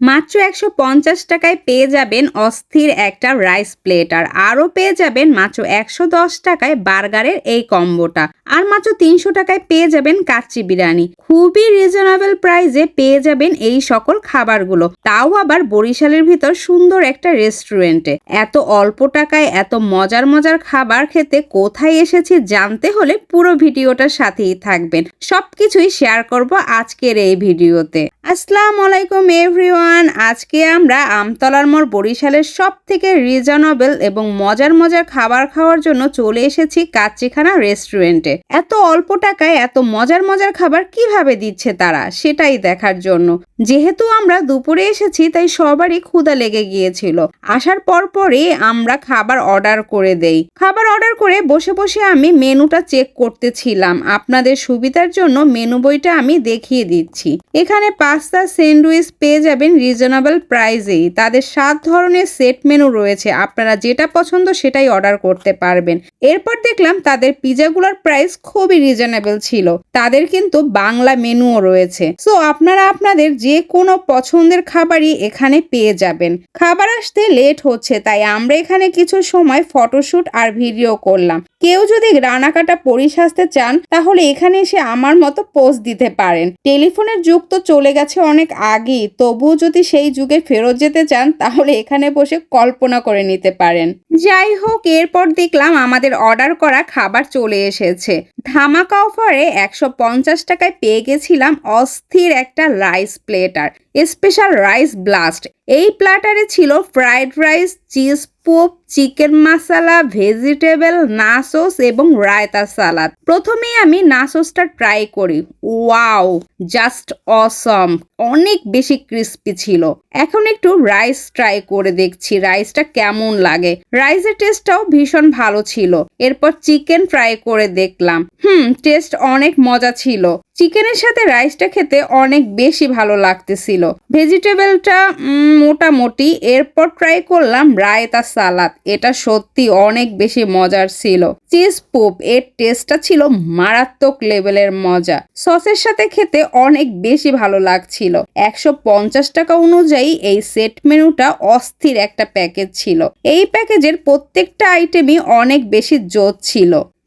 মাত্র একশো পঞ্চাশ টাকায় পেয়ে যাবেন অস্থির একটা রাইস প্লেট। আর আরও পেয়ে যাবেন মাত্র একশো দশ টাকায় বার্গারের এই কম্বোটা। আর মাত্র তিনশো টাকায় পেয়ে যাবেন কাচ্চি বিরিয়ানি। খুবই রিজনেবল প্রাইসে পেয়ে যাবেন এই সকল খাবারগুলো। তাও আবার বরিশালের ভিতর সুন্দর একটা রেস্টুরেন্টে এত অল্প টাকায় এত মজার মজার খাবার খেতে কোথায় এসেছি জানতে হলে পুরো ভিডিওটার সাথেই থাকবেন। সবকিছুই শেয়ার করব আজকের এই ভিডিওতে। আসসালামু আলাইকুম এভরিওয়ান আজকে আমরা আমতলার মোড় বরিশালের সব থেকে রিজনেবল এবং মজার মজার খাবার খাওয়ার জন্য চলে এসেছি কাচ্চিখানা রেস্টুরেন্টে এত অল্প টাকায় এত মজার মজার খাবার কীভাবে দিচ্ছে তারা সেটাই দেখার জন্য। যেহেতু আমরা দুপুরে এসেছি, তাই সবারই ক্ষুধা লেগে গিয়েছিল। আসার পর পরে আমরা খাবার অর্ডার করে দেই। খাবার অর্ডার করে বসে বসে আমি মেনুটা চেক করতেছিলাম। আপনাদের সুবিধার জন্য মেনু বইটা আমি দেখিয়ে দিচ্ছি। এখানে পাস্তা স্যান্ডউইচ পেয়ে যাবেন রিজনেবল প্রাইসেই তাদের সাত ধরনের সেট মেনু রয়েছে। আপনারা যেটা পছন্দ সেটাই অর্ডার করতে পারবেন। এরপর দেখলাম তাদের পিজাগুলোর প্রাইস খুবই রিজনেবল ছিল। তাদের কিন্তু বাংলা মেনুও রয়েছে। সো আপনারা আপনাদের যে কোনো পছন্দের খাবারই এখানে পেয়ে যাবেন। খাবার আসতে লেট হচ্ছে, তাই আমরা এখানে কিছু সময় ফটোশুট আর ভিডিও করলাম। কেউ যদি রানাকাটা পরিসাজতে চান, তাহলে এখানে এসে আমার মতো পোস্ট দিতে পারেন। টেলিফোনের যুগ তো চলে গেছে অনেক আগেই, তবুও যদি সেই যুগে ফেরত যেতে চান, তাহলে এখানে বসে কল্পনা করে নিতে পারেন। যাই হোক, এরপর দেখলাম আমাদের অর্ডার করা খাবার চলে এসেছে। ধামাকা অফারে একশো পঞ্চাশ টাকায় পেয়ে গেছিলাম অস্থির একটা rice platter. Special rice blast. এই প্ল্যাটারে ছিল fried rice, cheese pop, chicken masala vegetable, nachos এবং রায়তা সালাদ। প্রথমেই আমি নাসোসটা ট্রাই করি। Wow, just awesome. অনেক বেশি ক্রিস্পি ছিল। এখন একটু রাইস ট্রাই করে দেখছি রাইসটা কেমন লাগে। রাইসের টেস্টটাও ভীষণ ভালো ছিল। এরপর চিকেন ফ্রাই করে দেখলাম। হুম, টেস্ট অনেক মজা ছিল। চিকেনের সাথে রাইসটা খেতে অনেক বেশি ভালো লাগতেছিল। ভেজিটেবলটা মোটামুটি। এরপর ট্রাই করলাম রায়তা সালাদ। এটা সত্যি অনেক বেশি মজার ছিল। চিজ পোপ এর টেস্টটা ছিল মারাত্মক লেভেলের মজা। সসের সাথে খেতে অনেক বেশি ভালো লাগছিল। একশো পঞ্চাশ টাকা অনুযায়ী এই সেট মেনুটা অস্থির একটা প্যাকেজ ছিল। এই প্যাকেজের প্রত্যেকটা আইটেমই অনেক বেশি জোর ছিল।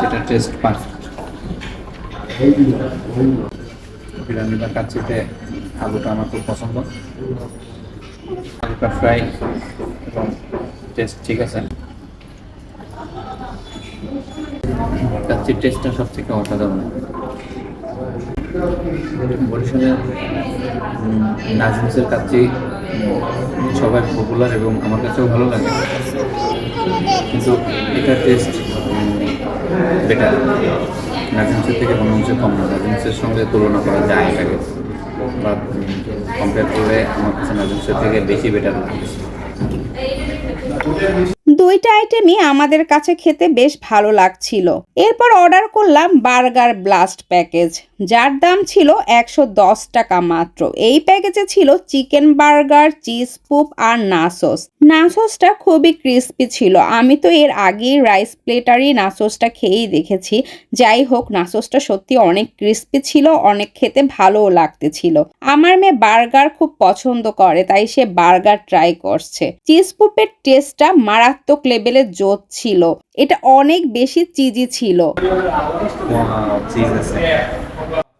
যেটা টেস্ট পারফেক্ট বিরিয়ানিটা কাচ্ছিতে আলুটা আমার খুব পছন্দ। আলুটা ফ্রাই এবং টেস্ট ঠিক আছে। কাচ্চির টেস্টটা সব থেকে অসাধারণ। বরিশালের নাজমুসের কাচ্চি সবাই পপুলার এবং আমার কাছেও ভালো লাগে। কিন্তু এটা টেস্ট বেটার নাজিমসের থেকে কোনো অংশে কম না। নাজিমসের সঙ্গে তুলনা করা যায় এটাকে বা কম্পেয়ার করলে আমার কাছে নাজিমসের থেকে বেশি বেটার লাগছে। দুইটা আইটেমই আমাদের কাছে খেতে বেশ ভালো লাগছিল। এরপর অর্ডার করলাম বার্গার ব্লাস্ট প্যাকেজ যার দাম ছিল একশো দশ টাকা মাত্র। এই প্যাকেজে ছিল চিকেন বার্গার চিজ পুপ আর নাসোস। নাসোসটা খুবই ক্রিস্পি ছিল। আমি তো এর আগেই রাইস প্লেটারই নাসোসটা খেয়েই দেখেছি। যাই হোক, নাসোসটা সত্যি অনেক ক্রিস্পি ছিল, অনেক খেতে ভালোও লাগতেছিল। আমার মেয়ে বার্গার খুব পছন্দ করে, তাই সে বার্গার ট্রাই করছে। চিজ পুপের টেস্টটা মারাত্মক লেভেলের জোর ছিল। এটা অনেক বেশি চিজি ছিল।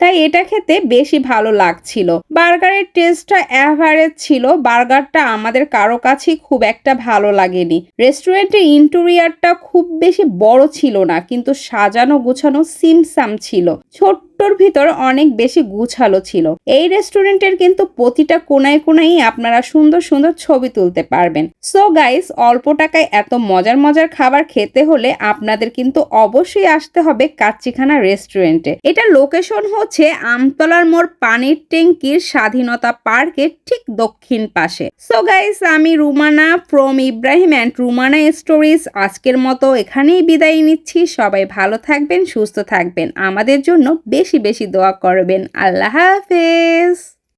তাই এটা খেতে বেশি ভালো লাগছিল। বার্গারের টেস্টটা অ্যাভারেজ ছিল। বার্গারটা আমাদের কারও কাছেই খুব একটা ভালো লাগেনি। রেস্টুরেন্টের ইন্টেরিয়ারটা খুব বেশি বড় ছিল না, কিন্তু সাজানো গুছানো সিমসাম ছিল। ছোট্টর ভিতর অনেক বেশি গুছালো ছিল। এই রেস্টুরেন্টের কিন্তু প্রতিটা কোনায় কোনায় আপনারা সুন্দর সুন্দর ছবি তুলতে পারবেন। সো গাইস অল্প টাকায় এত মজার মজার খাবার খেতে হলে আপনাদের কিন্তু অবশ্যই আসতে হবে কাচ্চিখানা রেস্টুরেন্টে। এটা লোকেশন হচ্ছে আমতলার মোড় পানির ট্যাঙ্কির স্বাধীনতা পার্কের ঠিক দক্ষিণ পাশে। সো গাইস আমি Rumana from Ibrahim and Rumana stories আজকের মতো এখানেই বিদায় নিচ্ছি। সবাই ভালো থাকবেন, সুস্থ থাকবেন। আমাদের জন্য বেশি বেশি দোয়া করবেন। আল্লাহ হাফেজ।